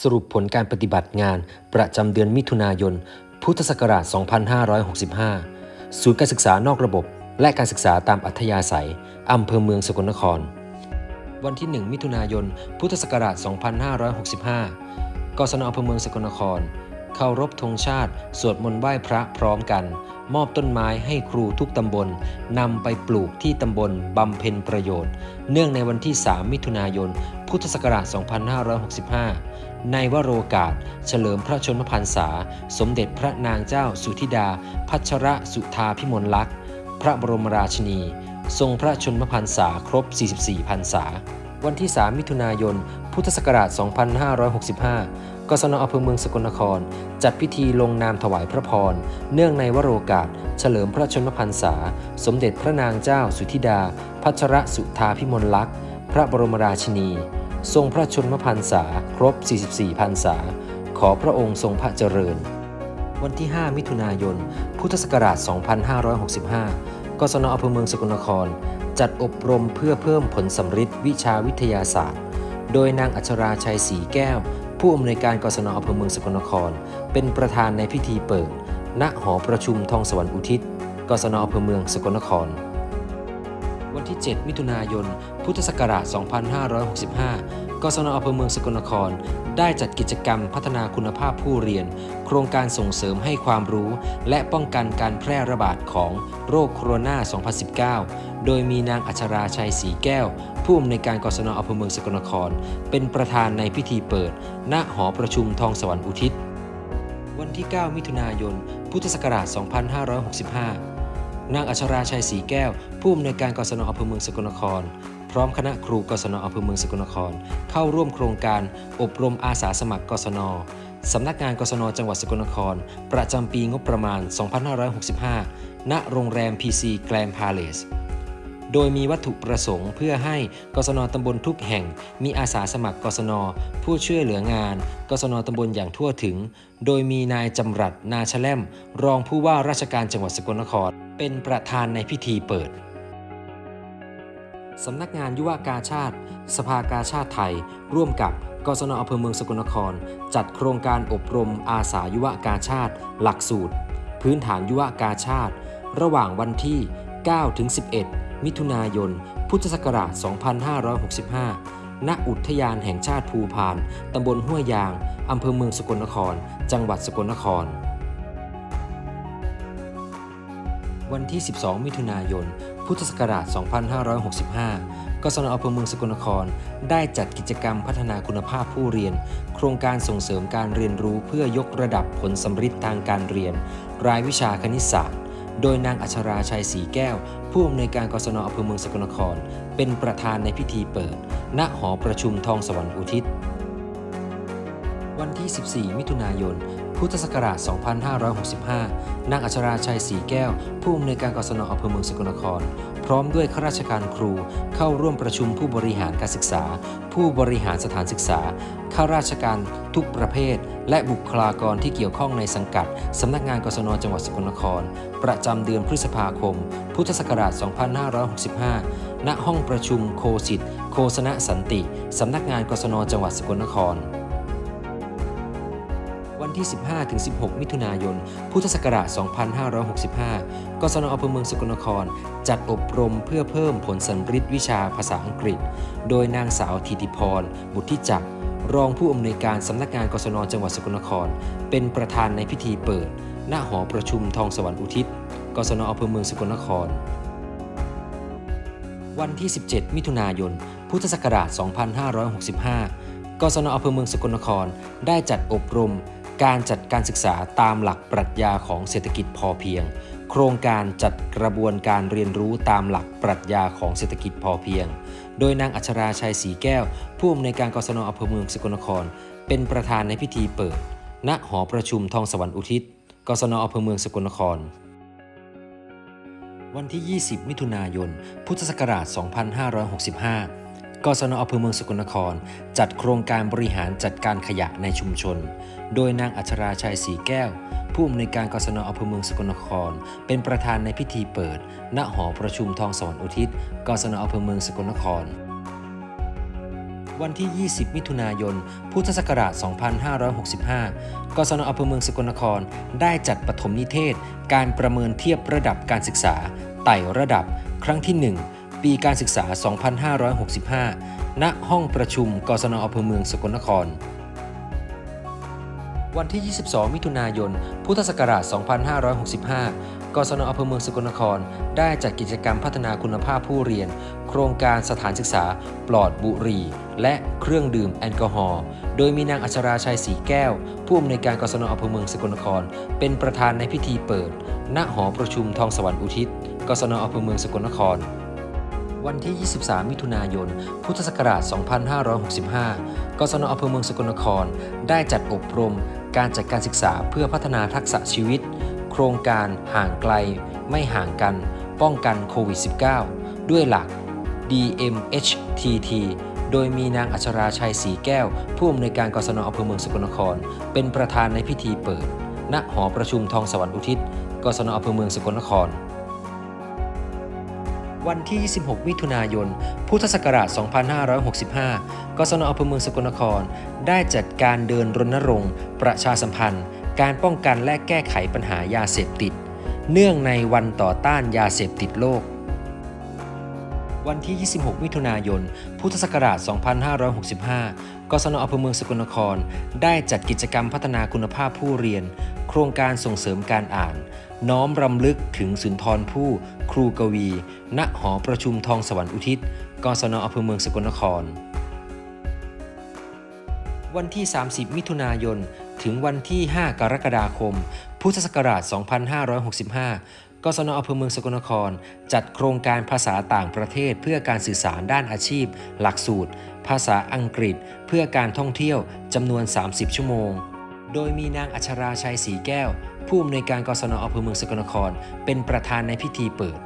สรุปผลการปฏิบัติงานประจำเดือนมิถุนายน พุทธศักราช 2565 ศูนย์การศึกษานอกระบบ และการศึกษาตามอัธยาศัย อำเภอเมืองสกลนคร วันที่ 1 มิถุนายน พุทธศักราช 2565 กศนอำเภอเมืองสกลนคร เคารพธงชาติ สวดมนต์ไหว้พระพร้อมกัน มอบต้นไม้ให้ครูทุกตำบลนำไปปลูกที่ตำบลบำเพ็ญประโยชน์ เนื่องในวันที่ 3 มิถุนายน พุทธศักราช 2565 ในวโรกาส เฉลิมพระชนมพรรษา สมเด็จพระนางเจ้าสุธิดา พัชรสุธาพิมลลักษณ์ พระบรมราชินี ทรงพระชนมพรรษาครบ 44 พรรษา วันที่ 3 มิถุนายน พุทธศักราช 2565 กศนอำเภอเมืองสกลนคร จัดพิธีลงนามถวายพระพร เนื่องในวโรกาส เฉลิมพระชนมพรรษา สมเด็จพระนางเจ้าสุธิดา พัชรสุธาพิมลลักษณ์ พระบรมราชินี ทรงพระชนมพรรษาครบ 44 พรรษา ขอพระองค์ทรงพระเจริญ วันที่ 5 มิถุนายน พุทธศักราช 2565 กศนอำเภอเมืองสกลนคร จัดอบรมเพื่อเพิ่มผลสำฤทธิ์วิชาวิทยาศาสตร์ โดยนางอัชราชัยศรีแก้ว ผู้อำนวยการกศนอำเภอเมืองสกลนคร เป็นประธานในพิธีเปิด ณ หอประชุมทองสวรรค์อุทิศ กศนอำเภอเมืองสกลนคร ที่ 7 มิถุนายน พุทธศักราช 2565 กศนอำเภอเมืองสกลนคร ได้จัดกิจกรรมพัฒนาคุณภาพผู้เรียน โครงการส่งเสริมให้ความรู้ และป้องกันการแพร่ระบาดของโรคโคโรนา 2019 โดยมีนางอัชราชัยศรีแก้ว ผู้อำนวยการกศนอำเภอเมืองสกลนคร เป็นประธานในพิธีเปิด ณ หอประชุมทองสวรรค์อุทิศ วันที่ 9 มิถุนายน พุทธศักราช 2565 นางอัชราชัยศรีแก้ว ผู้อำนวยการกศนอำเภอเมืองสกลนคร พร้อมคณะครูกศนอำเภอเมืองสกลนคร เข้าร่วมโครงการอบรมอาสาสมัครกศนสำนักงานกศนจังหวัดสกลนคร ประจำปีงบประมาณ 2565 ณ โรงแรม PC Grand Palace โดยมีวัตถุประสงค์เพื่อให้กศนตำบลทุกแห่ง มีอาสาสมัครกศน ผู้ช่วยเหลืองาน กศนตำบลอย่างทั่วถึง โดยมีนายจำรัดนาชแลม รองผู้ว่าราชการจังหวัดสกลนคร เป็นประธานในพิธีเปิด สำนักงานยุวกาชาติ สภากาชาติไทย ร่วมกับกศนอำเภอเมืองสกลนคร จัดโครงการอบรมอาสายุวกาชาติ หลักสูตร พื้นฐานยุวกาชาติ ระหว่างวันที่ 9 ถึง 11 มิถุนายน พุทธศักราช 2565 ณ อุทยานแห่งชาติภูพาน ตำบลห้วยยาง อำเภอเมืองสกลนคร จังหวัดสกลนคร วันที่ 12 มิถุนายน พุทธศักราช 2565 กศนอำเภอเมืองสกลนคร ได้จัดกิจกรรมพัฒนาคุณภาพผู้เรียน โครงการส่งเสริมการเรียนรู้เพื่อยกระดับผลสำฤทธิ์ทางการเรียน รายวิชาคณิตศาสตร์ โดยนางอัชราชัยศรีแก้ว ผู้อำนวยการกศนอำเภอเมืองสกลนคร เป็นประธานในพิธีเปิด ณ หอประชุมทองสวรรค์อุทิศวันที่ 14 มิถุนายน พุทธศักราช 2565 นางอัชราชัยศรีแก้ว ผู้อำนวยการกศนอำเภอเมืองสกลนคร พร้อมด้วยข้าราชการครู เข้าร่วมประชุมผู้บริหารการศึกษา ผู้บริหารสถานศึกษา ข้าราชการทุกประเภท และบุคลากรที่เกี่ยวข้องในสังกัด สำนักงานกศนจังหวัดสกลนคร ประจำเดือนพฤษภาคม พุทธศักราช 2565 ณ ห้องประชุมโคสิตโคสนะสันติ สำนักงานกศนจังหวัดสกลนคร ที่ 15-16 มิถุนายน พุทธศักราช 2565 กศนอำเภอเมืองสกลนคร จัดอบรมเพื่อเพิ่มผลสันฤทธิ์วิชาภาษาอังกฤษ โดยนางสาวธิติพร บุตรทิจักรรองผู้อำนวยการสำนักงานกศนจังหวัดสกลนคร เป็นประธานในพิธีเปิดณหอประชุมทองสวรรค์อุทิศ กศนอำเภอเมืองสกลนคร วันที่ 17 มิถุนายน พุทธศักราช 2565 กศนอำเภอเมืองสกลนคร ได้จัดอบรม การจัดการศึกษาตามหลักปรัชญาของเศรษฐกิจพอเพียง โครงการจัดกระบวนการเรียนรู้ตามหลักปรัชญาของเศรษฐกิจพอเพียง โดยนางอัชราชัยศรีแก้ว ผู้อำนวยการกศนอำเภอเมืองสกลนคร เป็นประธานในพิธีเปิด ณหอประชุมทองสวรรค์อุทิศกศนอำเภอเมืองสกลนคร วันที่ 20 มิถุนายน พุทธศักราช 2565 กศนอำเภอเมืองสกลนคร จัดโครงการบริหารจัดการขยะในชุมชน โดยนางอัชราชัยศรีแก้ว ผู้อำนวยการกศนอำเภอเมืองสกลนคร เป็นประธานในพิธีเปิด ณหอประชุมทองสวรรค์อุทิศกศนอำเภอเมืองสกลนครวันที่ 20 มิถุนายน พุทธศักราช 2565 กศนอำเภอเมืองสกลนคร ได้จัดปฐมนิเทศ การประเมินเทียบระดับการศึกษา ไต่ระดับ ครั้งที่ 1 ปีการศึกษา 2565 ณ ห้องประชุม กศนอำเภอเมืองสกลนคร วันที่ 22 มิถุนายน พุทธศักราช 2565 กศนอำเภอเมืองสกลนคร ได้จัดกิจกรรมพัฒนาคุณภาพผู้เรียน โครงการสถานศึกษา ปลอดบุหรี่ และเครื่องดื่มแอลกอฮอล์ โดยมีนางอัชราชัยศรีแก้ว ผู้อำนวยการกศนอำเภอเมืองสกลนคร เป็นประธานในพิธีเปิด ณ หอประชุมทองสวรรค์อุทิศกศนอำเภอเมืองสกลนคร วันที่ 23 มิถุนายน พุทธศักราช 2565 กศนอำเภอเมืองสกลนคร ได้จัดอบรม การจัดการศึกษาเพื่อพัฒนาทักษะชีวิต โครงการห่างไกล ไม่ห่างกัน ป้องกันโควิด -19 ด้วยหลัก DMHTT โดยมีนางอัชราชัยศรีแก้ว ผู้อำนวยการกศนอำเภอเมืองสกลนคร เป็นประธานในพิธีเปิด ณ หอประชุมทองสวรรค์อุทิศ กศนอำเภอเมืองสกลนคร วันที่ 26 มิถุนายน พุทธศักราช 2565กศนอำเภอเมืองสกลนคร ได้จัดการเดินรณรงค์ ประชาสัมพันธ์ การป้องกันและแก้ไขปัญหายาเสพติด เนื่องในวันต่อต้านยาเสพติดโลก วันที่ 26 มิถุนายน พุทธศักราช 2565กศนอำเภอเมืองสกลนคร ได้จัดกิจกรรมพัฒนาคุณภาพผู้เรียน โครงการส่งเสริมการอ่าน น้อมรำลึกถึงสุนทรภู่ครูกวี ณ หอประชุมทองสวรรค์อุทิศ กศนอำเภอเมืองสกลนคร วันที่ 30 มิถุนายน ถึงวันที่ 5 กรกฎาคม พุทธศักราช 2565 กศนอำเภอเมืองสกลนคร จัดโครงการภาษาต่างประเทศเพื่อการสื่อสารด้านอาชีพ หลักสูตร ภาษาอังกฤษ เพื่อการท่องเที่ยวจำนวน 30 ชั่วโมง โดยมีนางอัชราชัยศรีแก้ว ผู้อำนวยการกศนอำเภอเมืองสกลนคร เป็นประธานในพิธีเปิด